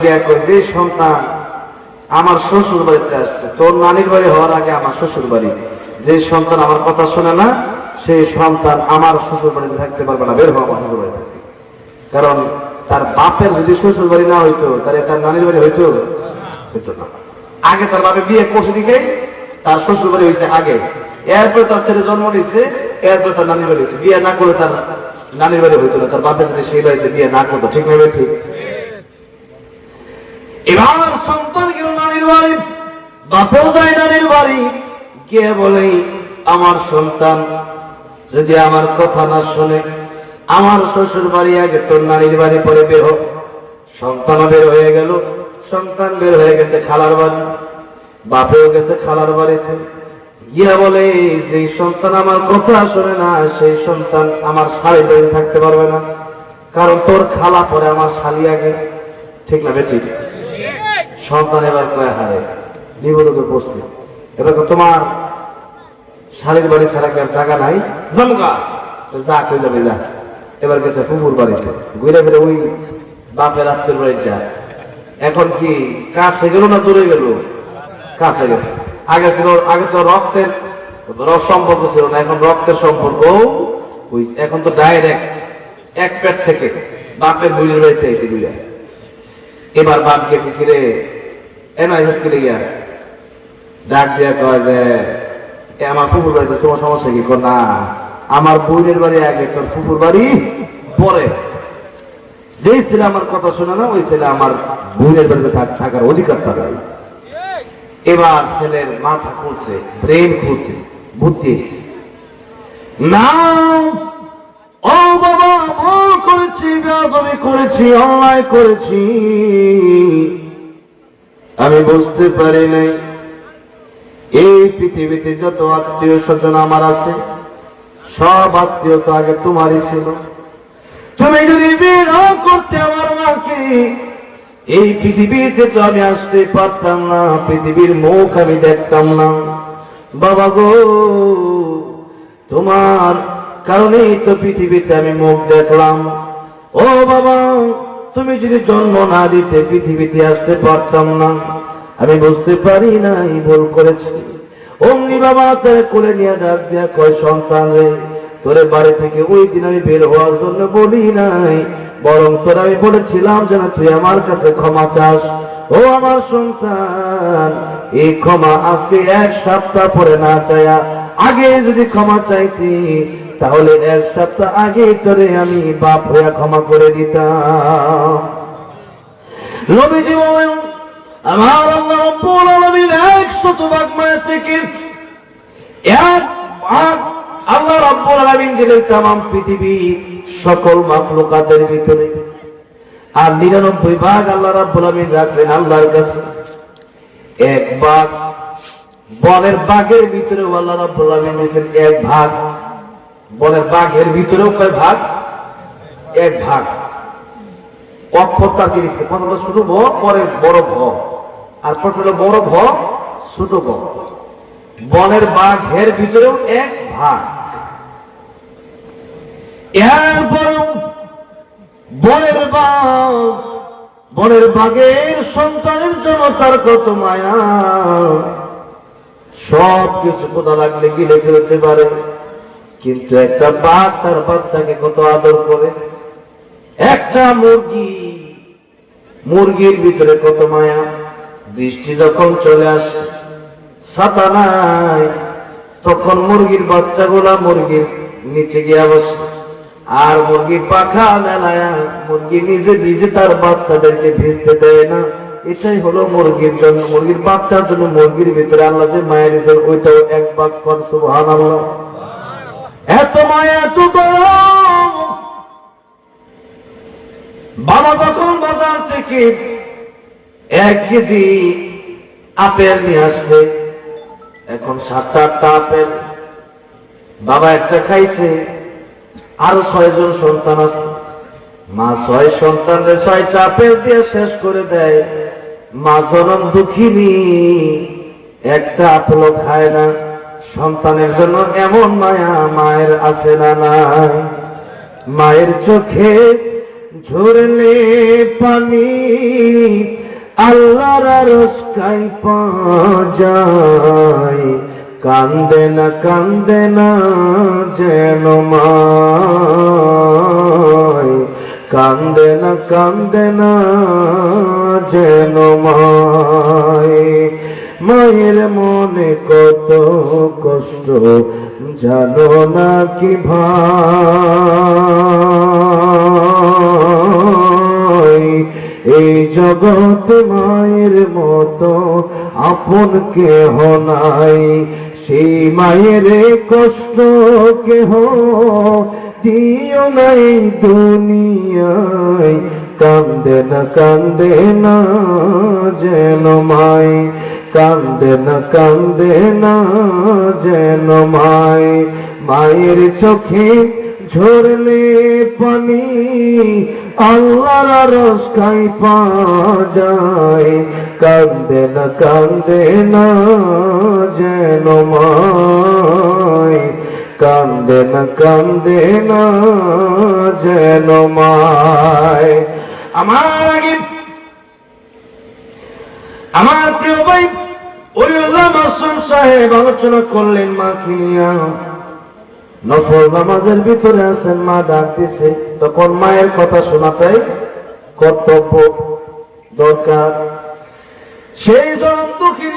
যে সন্তান আমার শ্বশুর বাড়িতে আসছে। তোর নানির বাড়ি হওয়ার আগে আমার শ্বশুর বাড়ি। যে সন্তান আমার কথা শোনে না সেই সন্তান আমার শ্বশুর বাড়িতে থাকতে পারবে না, বের হওয়া আমার শ্বশুর বাড়ি কারণ তার বাপের যদি শ্বশুর বাড়ি না হইতো তাহলে তার নানির বাড়ি হইতো হইতো না। আগে তার বাপে বিয়ে করছে দিকে তার শ্বশুর বাড়ি হয়েছে আগে। এরপরে তার ছেলে জন্ম নিচ্ছে এরপরে তার নানির বাড়ি হয়েছে বিয়ে না করে তার নানির বাড়ি হইতো না। তার বাপের যদি সেই বাড়িতে বিয়ে না করতো, ঠিক না ঠিক? এবার সন্তান গেল নারীর বাড়ি বাপেও যায় নারীর বাড়ি গিয়ে বলে, আমার সন্তান, যদি আমার কথা না শুনে, আমার শ্বশুর বাড়ি আগে তোর নারীর বাড়ি পরে বের হোক সন্তান বের হয়ে গেল। সন্তান বের হয়ে গেছে খালার বাড়ি। বাপেও গেছে খালার বাড়িতে। গিয়া বলে যে সন্তান আমার কথা শুনে না, সেই সন্তান আমার শাড়ি বাড়ি থাকতে পারবে না। কারণ তোর খালা পরে আমার শালি আগে। ঠিক না বেঠিক সন্তান এবার কয়ে হারে। বিপদে পড়ছে এবার তোমার শাড়ির বাড়ি ছাড়া কি আর জায়গা নাই? জমকা যা কই যাবে যা। এবার গেছে ফুফুর বাড়িতে। ঘুরে ফিরে ওই বাপের আত্মীয় বাড়ি যা। এখন কি কাছে গেল না দূরে গেল? কাছে গেছে। আগে ছিল আগে তো রক্তের রস সম্পর্ক ছিল না এখন রক্তের সম্পর্ক এখন তো ডাইরেক্ট এক পেট থেকে বাপের বইয়ের বাড়িতে এসে দুইয়া এবার বাপকে ফিরে এনআই ফিরে গিয়া ডাক দিয়া কয় যে আমার ফুপুর বাড়িতে তোমার সমস্যা কি? না, আমার বোনের বাড়ি আগে তোর ফুপুর বাড়ি পরে। যেই ছেলে আমার কথা শোনে না, ওই ছেলে আমার বোনের বাড়িতে থাকার অধিকার তার এবার ছেলের মাথা খুলছে, ব্রেন খুলছে, বুদ্ধি। না ও বাবা করেছি বেয়াদবি করেছি, অন্যায় করেছি। আমি বুঝতে পারি নাই। এই পৃথিবীতে যত আত্মীয় স্বজন আমার আছে, সব আত্মীয় তো আগে তোমারই ছিল। তুমি যদি বিয়ে করতে আমার মাকে, এই পৃথিবীতে তো আমি আসতে পারতাম না, পৃথিবীর মুখ আমি দেখতাম না। বাবা গো, তোমার কারণেই তো পৃথিবীতে আমি মুখ দেখলাম। ও বাবা, তুমি যদি জন্ম না দিতে পৃথিবীতে আসতে পারতাম না। আমি বুঝতে পারি নাই ভুল করেছি। অমনি বাবা, তারে কোলে নিয়ে ডাক দিয়া কয়, সন্তান রে, তোরে বাড়ি থেকে ওই দিন আমি বের হওয়ার জন্য বলি নাই। বরং তোর আমি বলেছিলাম যেন তুই আমার কাছে ক্ষমা চাস। ও আমার সন্তান, এই ক্ষমা আজকে এক সপ্তাহ পরে না চায়া। আগে যদি ক্ষমা চাইতি তাহলে এক সপ্তাহ আগে করে আমি বাপ হইয়া ক্ষমা করে দিতাম। নবীজি বলেন, আমার আল্লাহ রব্বুল আলামিন একশত ভাগ মায়া থেকে এক ভাগ আল্লাহ রব্বুল আলামিন দিলেন তাম পৃথিবী সকল মাখলুকাতের ভিতরে। আর নিরানব্বই ভাগ আল্লাহ রব্বুল আলামিন রাখলেন আল্লাহর কাছে। এক ভাগ বনের বাঘের ভিতরে আল্লাহ রব্বুল আলামিন দিয়েছেন এক ভাগ। বনের বাঘের ভিতরেও কয় ভাগ? এক ভাগ। অক্ষরটা জিনিস প্রথমত ছোট ভ, পরে বড় ভ। আর প্রথমে বড় ভ, ছোট ভ। বনের বাঘের ভিতরেও এক ভাগ। এরপরেও বনের বাঘ বনের বাঘের সন্তানের জন্য তার কত মায়া। সব কিছু কোথা লাগলে গিলে ফেলতে পারে? কিন্তু একটা বাঘ তার বাচ্চাকে কত আদর করে? একটা মুরগি। মুরগির ভিতরে কত মায়া? বৃষ্টি যখন চলে আসে, ছাতা নাই, তখন মুরগির বাচ্চাগুলা মুরগির নিচে গিয়ে বসে। আর মুরগি পাখা মেলায়, মুরগি নিজে ভিজে তার বাচ্চাদেরকে ভিজতে দেয় না। এটাই হলো মুরগির জন্য, মুরগির বাচ্চার জন্য মুরগির ভিতরে আল্লাহ যে মায়া দিয়েছেন, ওইটাও এক বাক কর সুবহান এত মায়া, এত বাবা যখন বাজার থেকে এক কেজি আপেল নিয়ে আসছে, এখন সাতটা আটটা আপেল। বাবা একটা খাইছে, আরও ছয়জন সন্তান আছে। মা ছয় সন্তানরে ছয়টা আপেল দিয়ে শেষ করে দেয়। মা জনম দুঃখিনী, একটা আপেলও খায় না। সন্তানের জন্য এমন মায়া মায়ের আছে না নাই? মায়ের চোখে ঝরলে পানি, আল্লাহর রসকাই যায়। কান্দে না কান্দে না যেন মায়। কান্দে না কান্দে না যেন মায়। মায়ের মনে কত কষ্ট, জানো না কি ভাই? এই জগৎ মায়ের মতো আপন কেহ নাই। সেই মায়ের কষ্ট কেহ দিও নাই দুনিয়ায়। কান্দে না কান্দে না, যেন মাই। কান্দে না কান্দে না, যেন মায় মায়ের চোখে ঝরলে পানি, আল্লাহর রস খাই যায়। কান্দে না কান্দে না, যেন মায় কান্দে না কান্দে না, যেন মায় আমার আগে আমার প্রিয় ভাই সাহেব আলোচনা করলেন, মা কিনিয়া। নফল নামাজের ভিতরে আছেন, মা ডাক দিছে। তখন মায়ের কথা শোনাটাই কর্তব্য দরকার। সেই দুঃখীর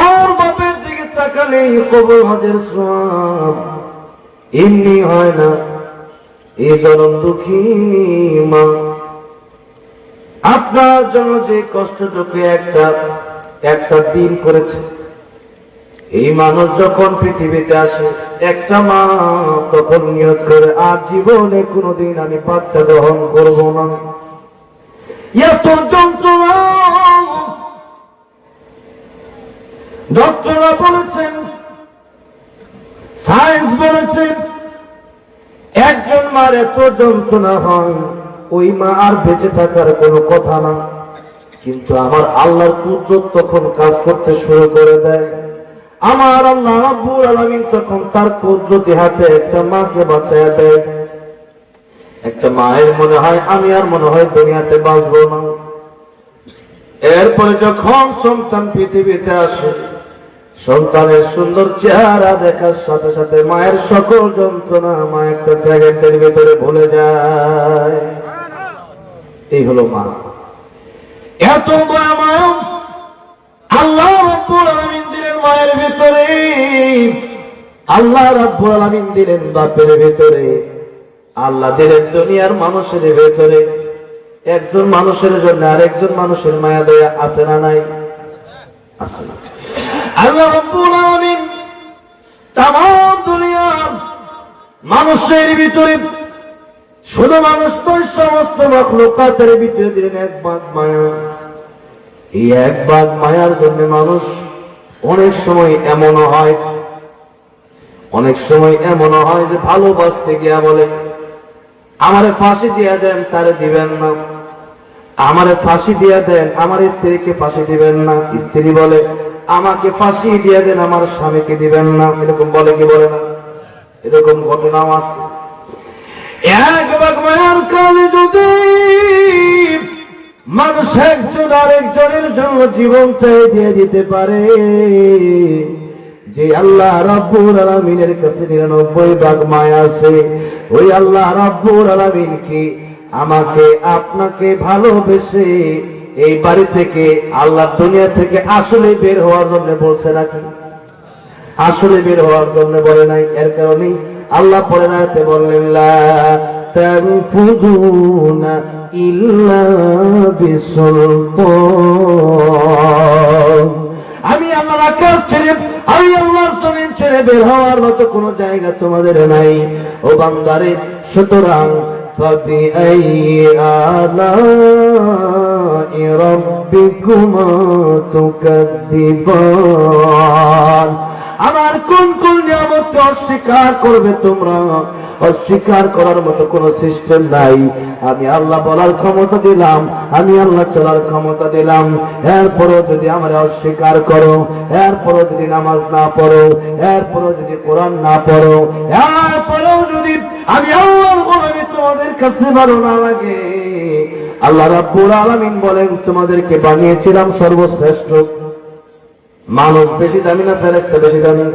আর বাপের দিকে তাকালে কবর হজের সব এমনি হয় না। এই জনম দুঃখিনী মা। আপনার জন্য যে কষ্টটুকু একটা একটা দিন করেছে। এই মানুষ যখন পৃথিবীতে আসে, একটা মা তখন নিয়োগ করে, আর জীবনে কোনোদিন আমি বাচ্চা গ্রহণ করব না। এত যন্ত্রণা। ডক্টররা বলেছেন, সায়েন্স বলেছেন মার এত যন্ত্রণা হয়, ওই মা আর বেঁচে থাকার কোনো কথা না। কিন্তু আমার আল্লাহর কুদরত তখন কাজ করতে শুরু করে দেয়। আমার আল্লাহ রাব্বুল আলামিন তখন তার কুদরতি হাতে একটা মাকে বাঁচায় দেয়। একটা মায়ের মনে হয়, আমি আর মনে হয় দুনিয়াতে বাঁচবো না। এরপরে যখন সন্তান পৃথিবীতে আসে সন্তানের সুন্দর চেহারা দেখার সাথে সাথে মায়ের সকল যন্ত্রণা মা একটা সেকেন্ডের ভেতরে ভুলে যায়। এই হলো মা। এত দয়া মায়া আল্লাহ রব্বুল দিলেন মায়ের ভিতরে। আল্লাহ রব্বুল আলামিন দিলেন বাপের ভিতরে। আল্লাহ দিলেন দুনিয়ার মানুষের ভেতরে। একজন মানুষের জন্য আরেকজন মানুষের মায়া দয়া আছে না নাই? আল্লাহ তাম মানুষের ভিতরে শুধু মানুষ নয়, সমস্ত মখলুকাতের ভিতরে দিলেন এক বাদ মায়া। এই এক বাদ মায়ার জন্য মানুষ অনেক সময় এমনও হয়, অনেক সময় এমনও হয় যে ভালোবাসতে গিয়া বলে, আমারে ফাঁসি দিয়া দেন, তারে দিবেন না। আমারে ফাঁসি দিয়ে দেন, আমার স্ত্রীকে ফাঁসি দিবেন না। স্ত্রী বলে, আমাকে ফাঁসি দিয়ে দেন, আমার স্বামীকে দিবেন না। এরকম বলে কি বলে না? এরকম ঘটনাও আছে। এক বাক মায়ার মানুষ একজন আরেকজনের জন্য জীবন চাই দিয়ে দিতে পারে, যে আল্লাহ রাব্বুর আলামিনের কাছে নিরানব্বই ভাগ মায়া আছে, ওই আল্লাহ রাব্বুর আলামিন কি আমাকে আপনাকে ভালোবেসে এই বাড়ি থেকে আল্লাহ দুনিয়া থেকে আসলে বের হওয়ার জন্য বলছে নাকি? আসলে বের হওয়ার জন্য বলে নাই, এর কারণেই আল্লাহ পরে রাতে বললেন আমি আল্লাহর আকাশ ছেড়ে, আমি আল্লাহর জমিন ছেড়ে বের হওয়ার মতো কোন জায়গা তোমাদের নাই। ও বান্দারে, সুতরাং فبأي آلاء ربكما تكذبان আমার কোন কোন নিয়ামতকে অস্বীকার করবে তোমরা অস্বীকার করার মতো কোন সিস্টেম নাই আমি আল্লাহ বলার ক্ষমতা দিলাম আমি আল্লাহ চলার ক্ষমতা দিলাম এরপরও যদি আমরা অস্বীকার করো এরপরও যদি নামাজ না পড়ো এরপরও যদি কোরআন না পড়ো এরপরেও যদি আমি আল্লাহর তোমাদের কাছে ভালো না লাগে। আল্লাহ রাব্বুল আলামিন বলেন, তোমাদেরকে বানিয়েছিলাম সর্বশ্রেষ্ঠ। মানুষ বেশি দামি না ফেরেস্তা বেশি দামি?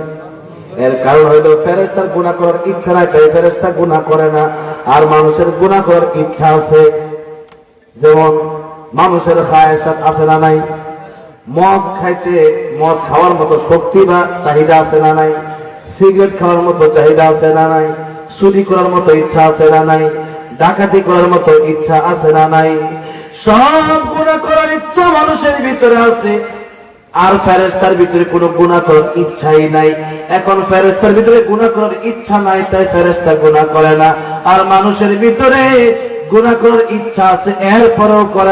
এর কারণ হইল ফেরেস্তার গুণা করার ইচ্ছা নাই, তাই ফেরেস্তা গুণা করে না। আর মানুষের গুণা করার ইচ্ছা আছে। যেমন মানুষের খায়সাত আছে না নাই? মদ খাইতে, মদ খাওয়ার মতো শক্তি বা চাহিদা আছে না নাই? সিগারেট খাওয়ার মতো চাহিদা আছে না নাই? চুরি করার মতো ইচ্ছা আছে না নাই? ডাকাতি করার মতো ইচ্ছা আছে না নাই? সব গুণা করার ইচ্ছা মানুষের ভিতরে আছে। আর ফেরেস্তার ভিতরে কোনো গুণা করার ইচ্ছাই নাই। এখন ফেরেস্তার ভিতরে গুণা করার ইচ্ছা নাই, তাই ফেরেস্তা গুণা করে না। আর মানুষের ভিতরে গুণা করার ইচ্ছা আছে, এরপরেও করে